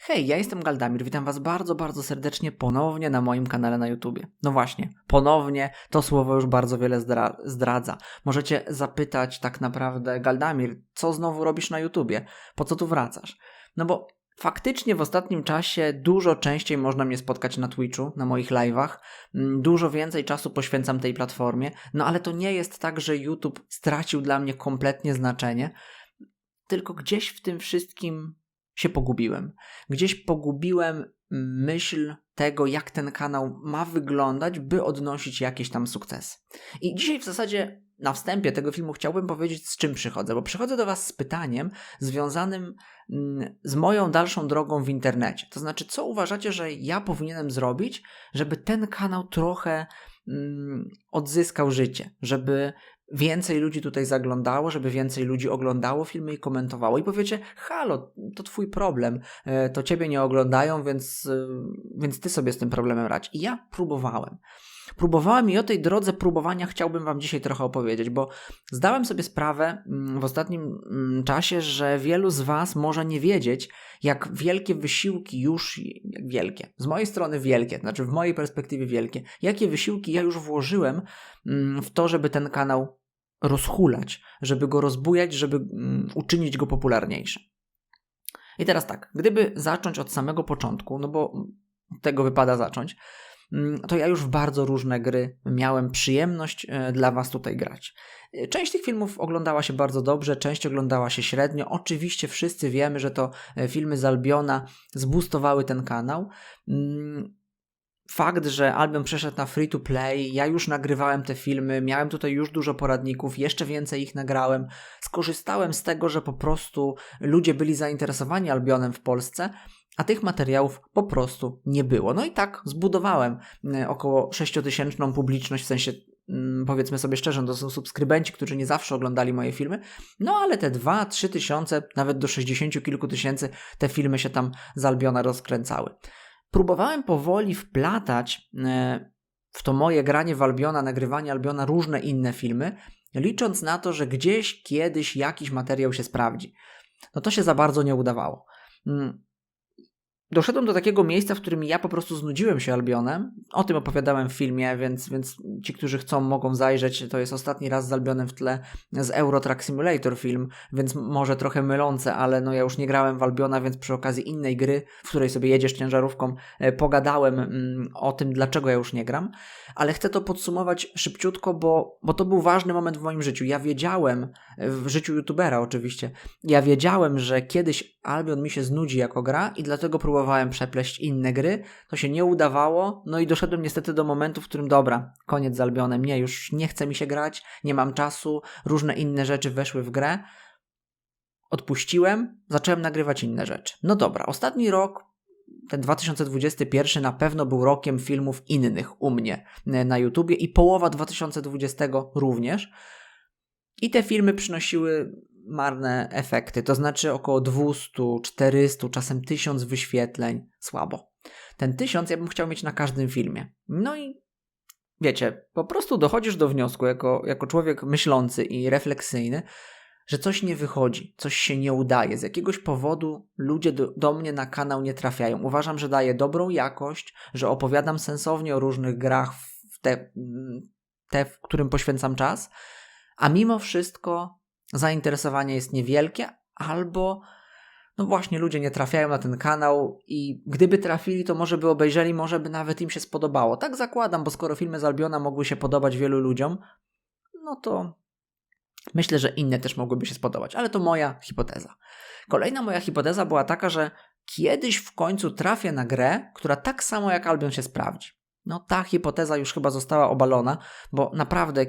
Hej, ja jestem Galdamir, witam Was bardzo, bardzo serdecznie ponownie na moim kanale na YouTubie. No właśnie, ponownie to słowo już bardzo wiele zdra- zdradza. Możecie zapytać tak naprawdę, Galdamir, co znowu robisz na YouTubie? Po co tu wracasz? No bo faktycznie w ostatnim czasie dużo częściej można mnie spotkać na Twitchu, na moich live'ach. Mm, Dużo więcej czasu poświęcam tej platformie, no ale to nie jest tak, że YouTube stracił dla mnie kompletnie znaczenie, tylko gdzieś w tym wszystkim się pogubiłem. Gdzieś pogubiłem myśl tego, jak ten kanał ma wyglądać, by odnosić jakieś tam sukcesy. I dzisiaj w zasadzie na wstępie tego filmu chciałbym powiedzieć, z czym przychodzę, bo przychodzę do Was z pytaniem związanym mm, z moją dalszą drogą w internecie. To znaczy, co uważacie, że ja powinienem zrobić, żeby ten kanał trochę mm, odzyskał życie, żeby więcej ludzi tutaj zaglądało, żeby więcej ludzi oglądało filmy i komentowało. I powiecie, halo, to twój problem, e, to ciebie nie oglądają, więc, e, więc ty sobie z tym problemem radź. I ja próbowałem. Próbowałem i o tej drodze próbowania chciałbym Wam dzisiaj trochę opowiedzieć, bo zdałem sobie sprawę mm, w ostatnim mm, czasie, że wielu z Was może nie wiedzieć, jak wielkie wysiłki już, wielkie, z mojej strony wielkie, znaczy w mojej perspektywie wielkie, jakie wysiłki ja już włożyłem mm, w to, żeby ten kanał rozhulać, żeby go rozbujać, żeby uczynić go popularniejszym. I teraz tak, gdyby zacząć od samego początku, no bo tego wypada zacząć, to ja już w bardzo różne gry miałem przyjemność e, dla Was tutaj grać. E, Część tych filmów oglądała się bardzo dobrze, część oglądała się średnio. Oczywiście wszyscy wiemy, że to e, filmy z Albiona zboostowały ten kanał. Mm, Fakt, że album przeszedł na free to play, ja już nagrywałem te filmy, miałem tutaj już dużo poradników, jeszcze więcej ich nagrałem. Skorzystałem z tego, że po prostu ludzie byli zainteresowani Albionem w Polsce, a tych materiałów po prostu nie było. No i tak zbudowałem e, około 6000 publiczność, w sensie mm, powiedzmy sobie szczerze, to są subskrybenci, którzy nie zawsze oglądali moje filmy, no ale te 2-3 tysiące, nawet do 60 kilku tysięcy, te filmy się tam z rozkręcały. Próbowałem powoli wplatać e, w to moje granie w Albiona, nagrywanie Albiona różne inne filmy, licząc na to, że gdzieś kiedyś jakiś materiał się sprawdzi. No to się za bardzo nie udawało. Doszedłem do takiego miejsca, w którym ja po prostu znudziłem się Albionem. O tym opowiadałem w filmie, więc, więc ci, którzy chcą, mogą zajrzeć. To jest ostatni raz z Albionem w tle z Euro Truck Simulator film, więc może trochę mylące, ale no ja już nie grałem w Albiona, więc przy okazji innej gry, w której sobie jedziesz ciężarówką, e, pogadałem mm, o tym, dlaczego ja już nie gram. Ale chcę to podsumować szybciutko, bo, bo to był ważny moment w moim życiu. Ja wiedziałem, w życiu youtubera oczywiście, ja wiedziałem, że kiedyś Albion mi się znudzi jako gra i dlatego próbowałem przepleść inne gry. To się nie udawało, no i doszedłem niestety do momentu, w którym dobra, koniec z Albionem, nie, już nie chce mi się grać, nie mam czasu, różne inne rzeczy weszły w grę. Odpuściłem, zacząłem nagrywać inne rzeczy. No dobra, ostatni rok, ten 2021 na pewno był rokiem filmów innych u mnie e, na YouTubie i połowa 2020 również. I te filmy przynosiły marne efekty, to znaczy około 200, 400, czasem 1000 wyświetleń. Słabo. Ten 1000 ja bym chciał mieć na każdym filmie. No i wiecie, po prostu dochodzisz do wniosku jako, jako człowiek myślący i refleksyjny, że coś nie wychodzi, coś się nie udaje. Z jakiegoś powodu ludzie do, do mnie na kanał nie trafiają. Uważam, że daję dobrą jakość, że opowiadam sensownie o różnych grach, w te, te w którym poświęcam czas, a mimo wszystko zainteresowanie jest niewielkie, albo no właśnie ludzie nie trafiają na ten kanał i gdyby trafili, to może by obejrzeli, może by nawet im się spodobało. Tak zakładam, bo skoro filmy z Albiona mogły się podobać wielu ludziom, no to myślę, że inne też mogłyby się spodobać, ale to moja hipoteza. Kolejna moja hipoteza była taka, że kiedyś w końcu trafię na grę, która tak samo jak Albion się sprawdzi. No ta hipoteza już chyba została obalona, bo naprawdę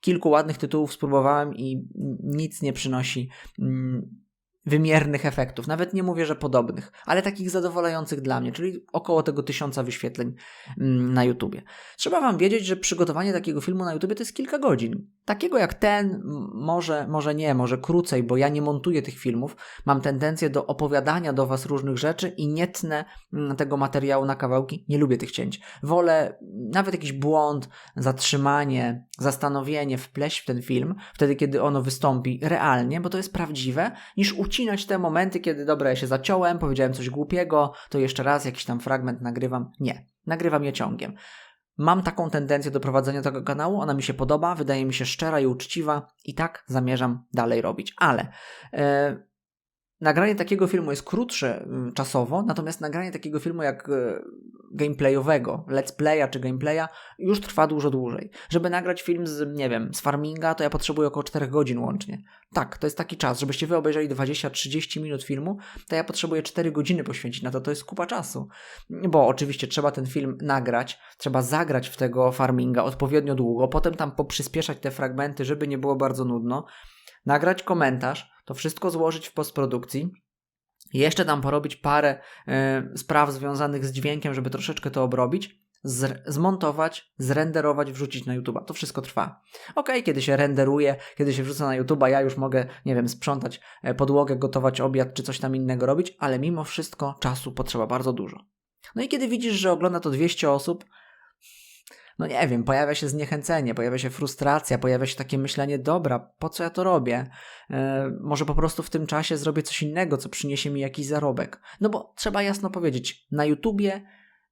kilku ładnych tytułów spróbowałem i nic nie przynosi mm, wymiernych efektów. Nawet nie mówię, że podobnych, ale takich zadowalających dla mnie, czyli około tego tysiąca wyświetleń mm, na YouTubie. Trzeba Wam wiedzieć, że przygotowanie takiego filmu na YouTubie to jest kilka godzin. Takiego jak ten, może, może nie, może krócej, bo ja nie montuję tych filmów. Mam tendencję do opowiadania do Was różnych rzeczy i nie tnę tego materiału na kawałki. Nie lubię tych cięć. Wolę nawet jakiś błąd, zatrzymanie, zastanowienie wpleść w ten film, wtedy kiedy ono wystąpi realnie, bo to jest prawdziwe, niż ucinać te momenty, kiedy dobra, ja się zaciąłem, powiedziałem coś głupiego, to jeszcze raz jakiś tam fragment nagrywam. Nie, nagrywam je ciągiem. Mam taką tendencję do prowadzenia tego kanału, ona mi się podoba, wydaje mi się szczera i uczciwa i tak zamierzam dalej robić. Ale e, nagranie takiego filmu jest krótsze y, czasowo, natomiast nagranie takiego filmu jak y, gameplayowego, let's playa czy gameplaya już trwa dużo dłużej. Żeby nagrać film z, nie wiem, z farminga, to ja potrzebuję około 4 godzin łącznie. Tak, to jest taki czas. Żebyście wy obejrzeli 20-30 minut filmu, to ja potrzebuję 4 godziny poświęcić na to. To jest kupa czasu. Bo oczywiście trzeba ten film nagrać, trzeba zagrać w tego farminga odpowiednio długo, potem tam poprzyspieszać te fragmenty, żeby nie było bardzo nudno, nagrać komentarz, to wszystko złożyć w postprodukcji, jeszcze tam porobić parę y, spraw związanych z dźwiękiem, żeby troszeczkę to obrobić, zmontować, zrenderować, wrzucić na YouTube. To wszystko trwa. Ok, kiedy się renderuje, kiedy się wrzuca na YouTube, ja już mogę, nie wiem, sprzątać e, podłogę, gotować obiad czy coś tam innego robić, ale mimo wszystko czasu potrzeba bardzo dużo. No i kiedy widzisz, że ogląda to 200 osób, no nie wiem, pojawia się zniechęcenie, pojawia się frustracja, pojawia się takie myślenie, dobra, po co ja to robię? E, może po prostu w tym czasie zrobię coś innego, co przyniesie mi jakiś zarobek. No bo trzeba jasno powiedzieć, na YouTubie,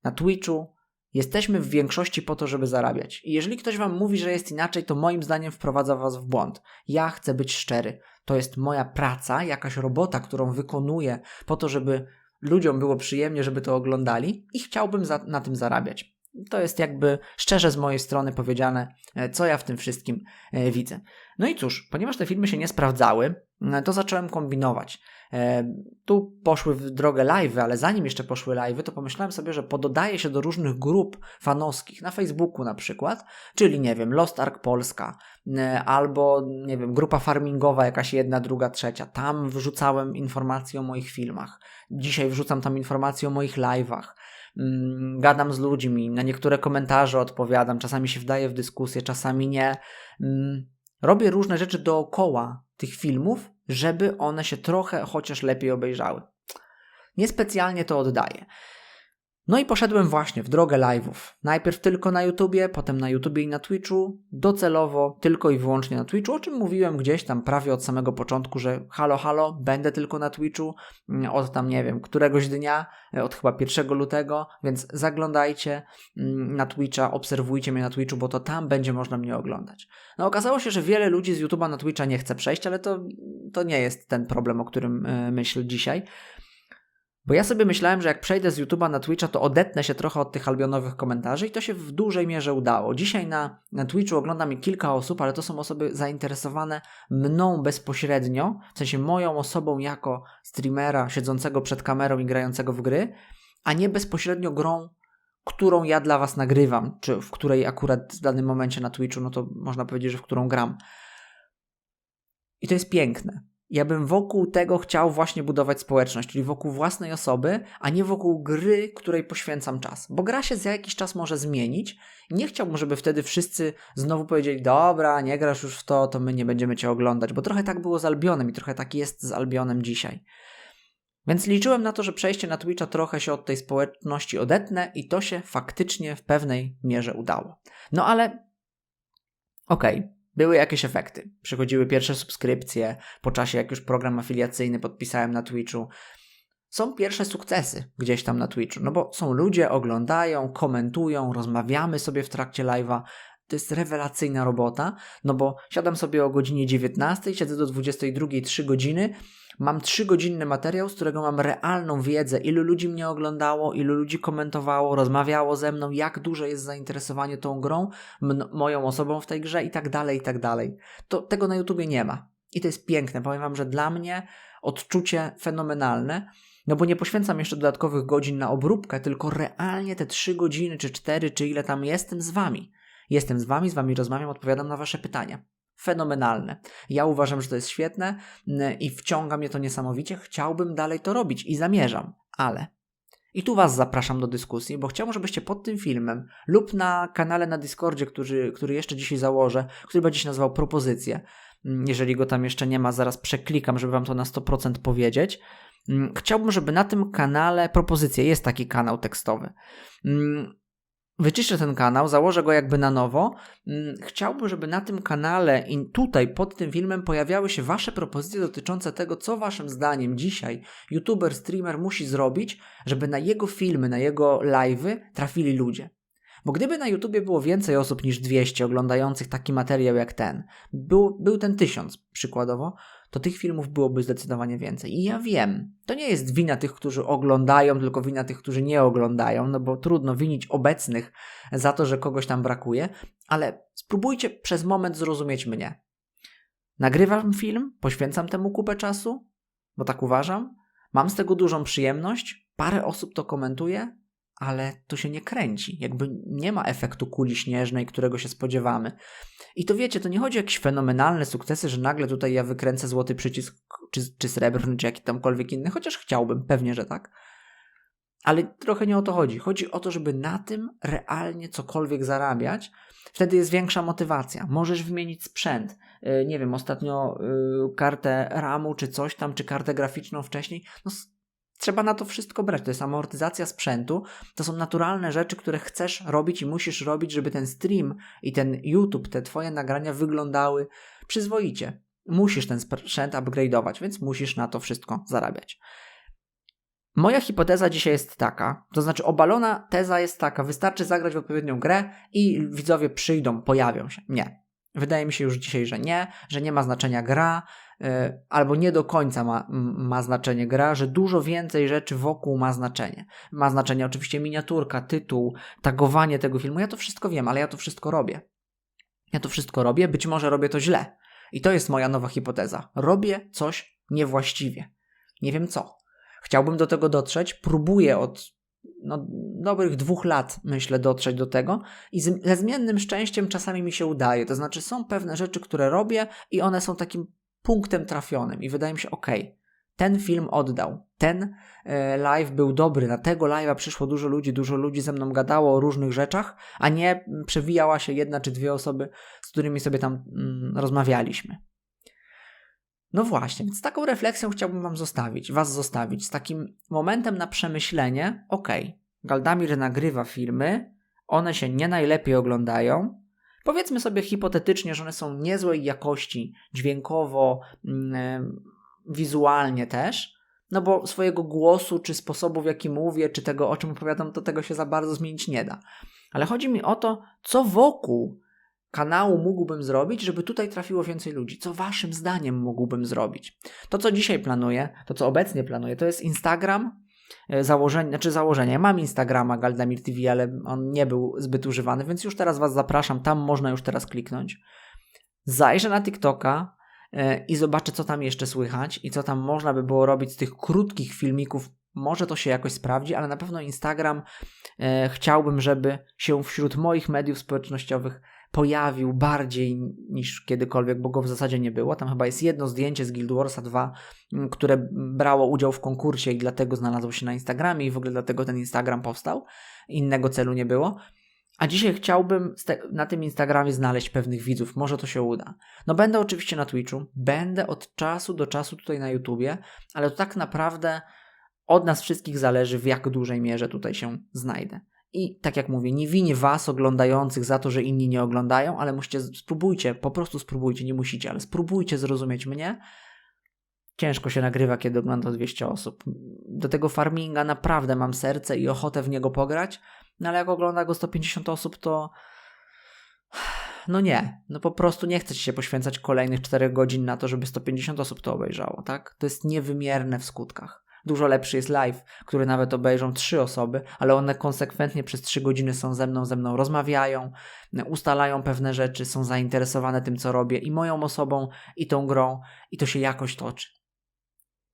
na Twitchu, jesteśmy w większości po to, żeby zarabiać. I jeżeli ktoś wam mówi, że jest inaczej, to moim zdaniem wprowadza was w błąd. Ja chcę być szczery. To jest moja praca, jakaś robota, którą wykonuję po to, żeby ludziom było przyjemnie, żeby to oglądali i chciałbym za, na tym zarabiać. To jest jakby szczerze z mojej strony powiedziane, e, co ja w tym wszystkim e, widzę. No i cóż, ponieważ te filmy się nie sprawdzały, e, to zacząłem kombinować. Tu poszły w drogę live, ale zanim jeszcze poszły live, to pomyślałem sobie, że pododaję się do różnych grup fanowskich, na Facebooku na przykład, czyli nie wiem, Lost Ark Polska, albo nie wiem, grupa farmingowa, jakaś jedna, druga, trzecia. Tam wrzucałem informacje o moich filmach. Dzisiaj wrzucam tam informacje o moich live'ach. Mm, gadam z ludźmi, na niektóre komentarze odpowiadam, czasami się wdaję w dyskusję, czasami nie. Mm, robię różne rzeczy dookoła tych filmów, żeby one się trochę chociaż lepiej obejrzały. Niespecjalnie to oddaję. No i poszedłem właśnie w drogę live'ów. Najpierw tylko na YouTubie, potem na YouTubie i na Twitchu, docelowo tylko i wyłącznie na Twitchu, o czym mówiłem gdzieś tam prawie od samego początku, że halo, halo, będę tylko na Twitchu mm, od tam, nie wiem, któregoś dnia, e, od chyba 1 lutego, więc zaglądajcie mm, na Twitcha, obserwujcie mnie na Twitchu, bo to tam będzie można mnie oglądać. No okazało się, że wiele ludzi z YouTube'a na Twitcha nie chce przejść, ale to, to nie jest ten problem, o którym e, myślę dzisiaj. Bo ja sobie myślałem, że jak przejdę z YouTube'a na Twitcha, to odetnę się trochę od tych albionowych komentarzy i to się w dużej mierze udało. Dzisiaj na, na Twitchu ogląda mi kilka osób, ale to są osoby zainteresowane mną bezpośrednio, w sensie moją osobą jako streamera siedzącego przed kamerą i grającego w gry, a nie bezpośrednio grą, którą ja dla Was nagrywam, czy w której akurat w danym momencie na Twitchu, no to można powiedzieć, że w którą gram. I to jest piękne ja bym wokół tego chciał właśnie budować społeczność, czyli wokół własnej osoby, a nie wokół gry, której poświęcam czas. Bo gra się za jakiś czas może zmienić. Nie chciałbym, żeby wtedy wszyscy znowu powiedzieli: Dobra, nie grasz już w to, to my nie będziemy cię oglądać, bo trochę tak było z Albionem i trochę tak jest z Albionem dzisiaj. Więc liczyłem na to, że przejście na Twitcha trochę się od tej społeczności odetnę i to się faktycznie w pewnej mierze udało. No ale okej, okay były jakieś efekty. Przychodziły pierwsze subskrypcje, po czasie jak już program afiliacyjny podpisałem na Twitchu. Są pierwsze sukcesy gdzieś tam na Twitchu, no bo są ludzie, oglądają, komentują, rozmawiamy sobie w trakcie live'a. To jest rewelacyjna robota, no bo siadam sobie o godzinie 19, siedzę do 22, 3 godziny Mam trzygodzinny materiał, z którego mam realną wiedzę, ilu ludzi mnie oglądało, ilu ludzi komentowało, rozmawiało ze mną, jak duże jest zainteresowanie tą grą, moją osobą w tej grze i tak dalej, i tak dalej. To, tego na YouTubie nie ma. I to jest piękne. Powiem Wam, że dla mnie odczucie fenomenalne, no bo nie poświęcam jeszcze dodatkowych godzin na obróbkę, tylko realnie te trzy godziny, czy cztery, czy ile tam jestem z Wami. Jestem z Wami, z Wami rozmawiam, odpowiadam na Wasze pytania fenomenalne. Ja uważam, że to jest świetne i wciąga mnie to niesamowicie. Chciałbym dalej to robić i zamierzam, ale I tu Was zapraszam do dyskusji, bo chciałbym, żebyście pod tym filmem lub na kanale na Discordzie, który, który jeszcze dzisiaj założę, który będzie się nazywał Propozycje, jeżeli go tam jeszcze nie ma, zaraz przeklikam, żeby Wam to na 100% powiedzieć. Chciałbym, żeby na tym kanale Propozycje, jest taki kanał tekstowy, wyczyszczę ten kanał, założę go jakby na nowo. Mm, chciałbym, żeby na tym kanale i tutaj pod tym filmem pojawiały się Wasze propozycje dotyczące tego, co Waszym zdaniem dzisiaj YouTuber, streamer musi zrobić, żeby na jego filmy, na jego live'y trafili ludzie. Bo gdyby na YouTubie było więcej osób niż 200 oglądających taki materiał jak ten, był, był ten tysiąc przykładowo, to tych filmów byłoby zdecydowanie więcej. I ja wiem, to nie jest wina tych, którzy oglądają, tylko wina tych, którzy nie oglądają, no bo trudno winić obecnych za to, że kogoś tam brakuje, ale spróbujcie przez moment zrozumieć mnie. Nagrywam film, poświęcam temu kupę czasu, bo tak uważam, mam z tego dużą przyjemność, parę osób to komentuje, ale to się nie kręci. Jakby nie ma efektu kuli śnieżnej, którego się spodziewamy. I to wiecie, to nie chodzi o jakieś fenomenalne sukcesy, że nagle tutaj ja wykręcę złoty przycisk, czy, czy srebrny, czy jakiś tamkolwiek inny, chociaż chciałbym, pewnie, że tak. Ale trochę nie o to chodzi. Chodzi o to, żeby na tym realnie cokolwiek zarabiać. Wtedy jest większa motywacja. Możesz wymienić sprzęt. Y, nie wiem, ostatnio y, kartę RAMu, czy coś tam, czy kartę graficzną wcześniej. No, Trzeba na to wszystko brać. To jest amortyzacja sprzętu. To są naturalne rzeczy, które chcesz robić i musisz robić, żeby ten stream i ten YouTube, te twoje nagrania wyglądały przyzwoicie. Musisz ten sprzęt upgrade'ować, więc musisz na to wszystko zarabiać. Moja hipoteza dzisiaj jest taka, to znaczy obalona teza jest taka, wystarczy zagrać w odpowiednią grę i widzowie przyjdą, pojawią się. Nie. Wydaje mi się już dzisiaj, że nie, że nie ma znaczenia gra, albo nie do końca ma, ma znaczenie gra, że dużo więcej rzeczy wokół ma znaczenie. Ma znaczenie oczywiście miniaturka, tytuł, tagowanie tego filmu. Ja to wszystko wiem, ale ja to wszystko robię. Ja to wszystko robię, być może robię to źle. I to jest moja nowa hipoteza. Robię coś niewłaściwie. Nie wiem co. Chciałbym do tego dotrzeć, próbuję od no, dobrych dwóch lat, myślę, dotrzeć do tego i ze zmiennym szczęściem czasami mi się udaje. To znaczy, są pewne rzeczy, które robię i one są takim punktem trafionym i wydaje mi się, ok, ten film oddał, ten e, live był dobry, na tego live'a przyszło dużo ludzi, dużo ludzi ze mną gadało o różnych rzeczach, a nie przewijała się jedna czy dwie osoby, z którymi sobie tam mm, rozmawialiśmy. No właśnie, więc taką refleksją chciałbym Wam zostawić, Was zostawić, z takim momentem na przemyślenie, ok, Galdamir nagrywa filmy, one się nie najlepiej oglądają, Powiedzmy sobie hipotetycznie, że one są niezłej jakości dźwiękowo, mm, wizualnie też, no bo swojego głosu, czy sposobu, w jaki mówię, czy tego, o czym opowiadam, to tego się za bardzo zmienić nie da. Ale chodzi mi o to, co wokół kanału mógłbym zrobić, żeby tutaj trafiło więcej ludzi? Co waszym zdaniem mógłbym zrobić? To, co dzisiaj planuję, to, co obecnie planuję, to jest Instagram, założenie, znaczy założenie. Ja mam Instagrama Galdamir TV, ale on nie był zbyt używany, więc już teraz Was zapraszam, tam można już teraz kliknąć. Zajrzę na TikToka e, i zobaczę, co tam jeszcze słychać i co tam można by było robić z tych krótkich filmików. Może to się jakoś sprawdzi, ale na pewno Instagram e, chciałbym, żeby się wśród moich mediów społecznościowych pojawił bardziej niż kiedykolwiek, bo go w zasadzie nie było. Tam chyba jest jedno zdjęcie z Guild Warsa 2, mm, które brało udział w konkursie i dlatego znalazło się na Instagramie i w ogóle dlatego ten Instagram powstał. Innego celu nie było. A dzisiaj chciałbym na tym Instagramie znaleźć pewnych widzów. Może to się uda. No będę oczywiście na Twitchu, będę od czasu do czasu tutaj na YouTubie, ale to tak naprawdę od nas wszystkich zależy, w jak dużej mierze tutaj się znajdę. I tak jak mówię, nie winię was oglądających za to, że inni nie oglądają, ale musicie, spróbujcie, po prostu spróbujcie, nie musicie, ale spróbujcie zrozumieć mnie. Ciężko się nagrywa, kiedy ogląda 200 osób. Do tego farminga naprawdę mam serce i ochotę w niego pograć, no ale jak ogląda go 150 osób, to no nie, no po prostu nie chce się poświęcać kolejnych 4 godzin na to, żeby 150 osób to obejrzało, tak? To jest niewymierne w skutkach. Dużo lepszy jest live, który nawet obejrzą trzy osoby, ale one konsekwentnie przez trzy godziny są ze mną, ze mną rozmawiają, ustalają pewne rzeczy, są zainteresowane tym, co robię i moją osobą, i tą grą, i to się jakoś toczy.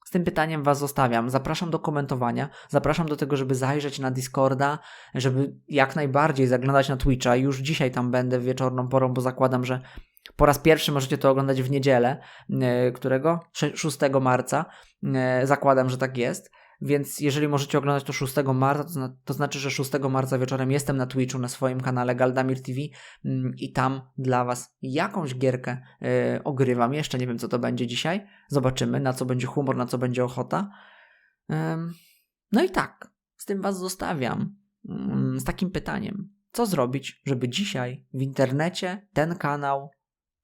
Z tym pytaniem Was zostawiam. Zapraszam do komentowania, zapraszam do tego, żeby zajrzeć na Discorda, żeby jak najbardziej zaglądać na Twitcha. Już dzisiaj tam będę wieczorną porą, bo zakładam, że po raz pierwszy możecie to oglądać w niedzielę, e, którego? 6 marca. E, zakładam, że tak jest. Więc jeżeli możecie oglądać to 6 marca, to, zna to znaczy, że 6 marca wieczorem jestem na Twitchu na swoim kanale Galdamir TV mm, i tam dla Was jakąś gierkę yy, ogrywam. Jeszcze nie wiem, co to będzie dzisiaj. Zobaczymy, na co będzie humor, na co będzie ochota. No i tak, z tym Was zostawiam. Yy, z takim pytaniem. Co zrobić, żeby dzisiaj w internecie ten kanał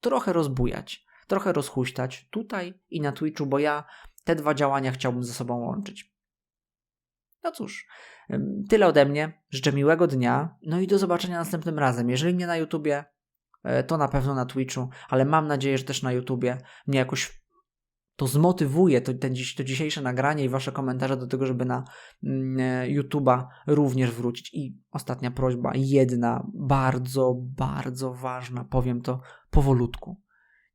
trochę rozbujać, trochę rozhuśtać tutaj i na Twitchu, bo ja te dwa działania chciałbym ze sobą łączyć. No cóż, tyle ode mnie. Życzę miłego dnia. No i do zobaczenia następnym razem. Jeżeli nie na YouTubie, e, to na pewno na Twitchu, ale mam nadzieję, że też na YouTubie mnie jakoś to zmotywuje to, ten, to dzisiejsze nagranie i wasze komentarze do tego, żeby na mm, e, YouTube'a również wrócić. I ostatnia prośba, jedna, bardzo, bardzo ważna, powiem to powolutku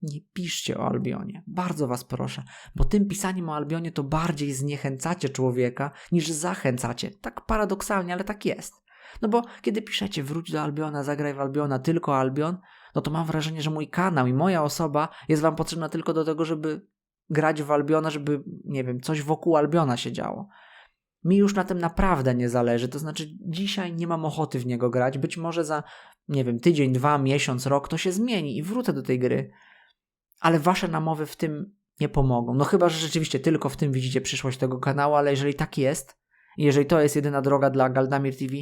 nie piszcie o Albionie. Bardzo was proszę, bo tym pisaniem o Albionie to bardziej zniechęcacie człowieka niż zachęcacie. Tak paradoksalnie, ale tak jest. No bo kiedy piszecie wróć do Albiona, zagraj w Albiona, tylko Albion, no to mam wrażenie, że mój kanał i moja osoba jest wam potrzebna tylko do tego, żeby grać w Albiona, żeby, nie wiem, coś wokół Albiona się działo. Mi już na tym naprawdę nie zależy, to znaczy dzisiaj nie mam ochoty w niego grać, być może za, nie wiem, tydzień, dwa, miesiąc, rok to się zmieni i wrócę do tej gry ale wasze namowy w tym nie pomogą. No chyba, że rzeczywiście tylko w tym widzicie przyszłość tego kanału, ale jeżeli tak jest, jeżeli to jest jedyna droga dla Galdamir TV,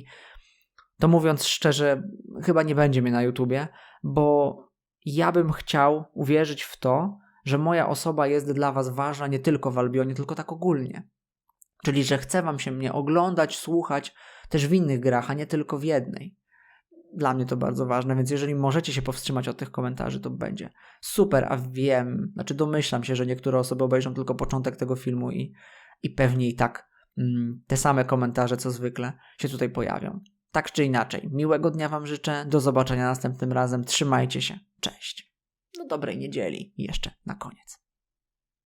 to mówiąc szczerze, chyba nie będzie mnie na YouTubie, bo ja bym chciał uwierzyć w to, że moja osoba jest dla was ważna nie tylko w Albionie, tylko tak ogólnie. Czyli, że chce wam się mnie oglądać, słuchać też w innych grach, a nie tylko w jednej dla mnie to bardzo ważne, więc jeżeli możecie się powstrzymać od tych komentarzy, to będzie super, a wiem, znaczy domyślam się, że niektóre osoby obejrzą tylko początek tego filmu i, i pewnie i tak mm, te same komentarze, co zwykle, się tutaj pojawią. Tak czy inaczej, miłego dnia Wam życzę, do zobaczenia następnym razem, trzymajcie się, cześć. No dobrej niedzieli jeszcze na koniec.